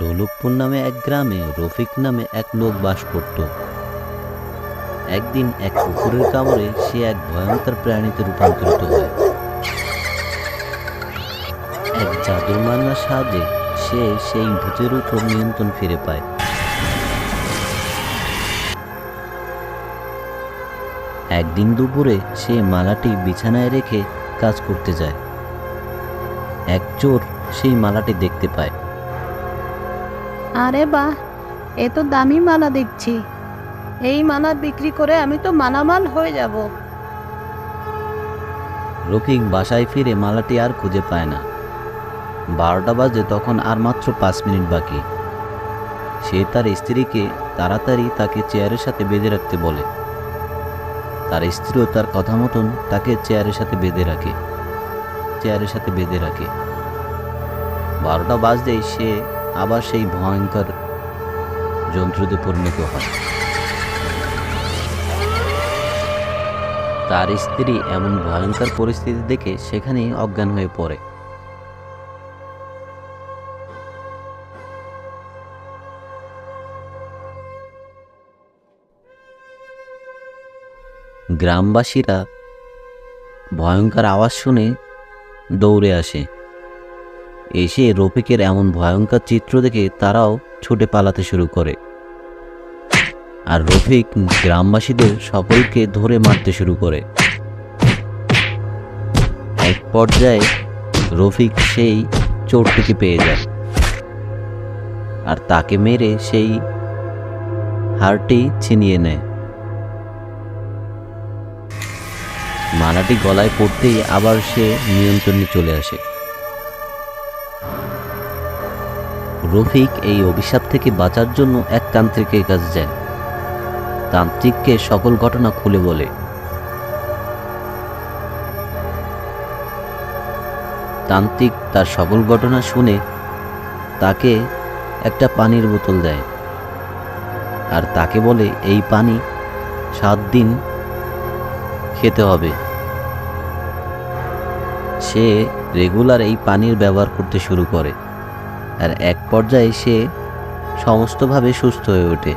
ঢোলকপুর নামে এক গ্রামে, রফিক নামে এক লোক বাস করত। একদিন এক কুকুরের কামড়ে সে এক ভয়ঙ্কর প্রাণীতে রূপান্তরিত হয়। এক জাদুর মান্নার সাহায্যে সে সেই ভূতের উপর নিয়ন্ত্রণ ফিরে পায়। একদিন দুপুরে সে মালাটি বিছানায় রেখে কাজ করতে যায়। এক চোর সেই মালাটি দেখতে পায়। আরে বাহ, এ তো দামি মালা দেখছি। এই মালা বিক্রি করে আমি তো মালামাল হয়ে যাব। রফিক বাসায় ফিরে মালাটি আর খুঁজে পায় না। বারোটা বাজে তখন আর মাত্র পাঁচ মিনিট বাকি। সে তার স্ত্রীকে তাড়াতাড়ি তাকে চেয়ারের সাথে বেঁধে রাখতে বলে। তার স্ত্রীও তার কথা মতন তাকে চেয়ারের সাথে বেঁধে রাখে। চেয়ারের সাথে বেঁধে রাখে। বারোটা বাজতেই সে আবার সেই ভয়ঙ্কর যন্ত্রতে পরিণত হয়। তার স্ত্রী এমন ভয়ঙ্কর পরিস্থিতি দেখে সেখানেই অজ্ঞান হয়ে পড়ে। গ্রামবাসীরা ভয়ঙ্কর আওয়াজ শুনে দৌড়ে আসে। এসে রফিকের এমন ভয়ঙ্কর চিত্র দেখে তারাও ছুটে পালাতে শুরু করে। আর রফিক গ্রামবাসীদের সকলকে ধরে মারতে শুরু করে। এক পর্যায়ে রফিক সেই চোরটিকে পেয়ে যায়। আর তাকে মেরে সেই হারটি ছিনিয়ে নেয়। মালাটি গলায় পড়তেই আবার সে নিয়ন্ত্রণে চলে আসে। রফিক এই অভিশাপ থেকে বাঁচার জন্য এক তান্ত্রিকের কাছে যায়। তান্ত্রিককে সকল ঘটনা খুলে বলে। তান্ত্রিক তার সকল ঘটনা শুনে তাকে একটা পানির বোতল দেয়। আর তাকে বলে, এই পানি সাত দিন খেতে হবে। সে রেগুলার এই পানির ব্যবহার করতে শুরু করে। আর এক পর্যায়ে সে সমস্তভাবে সুস্থ হয়ে ওঠে।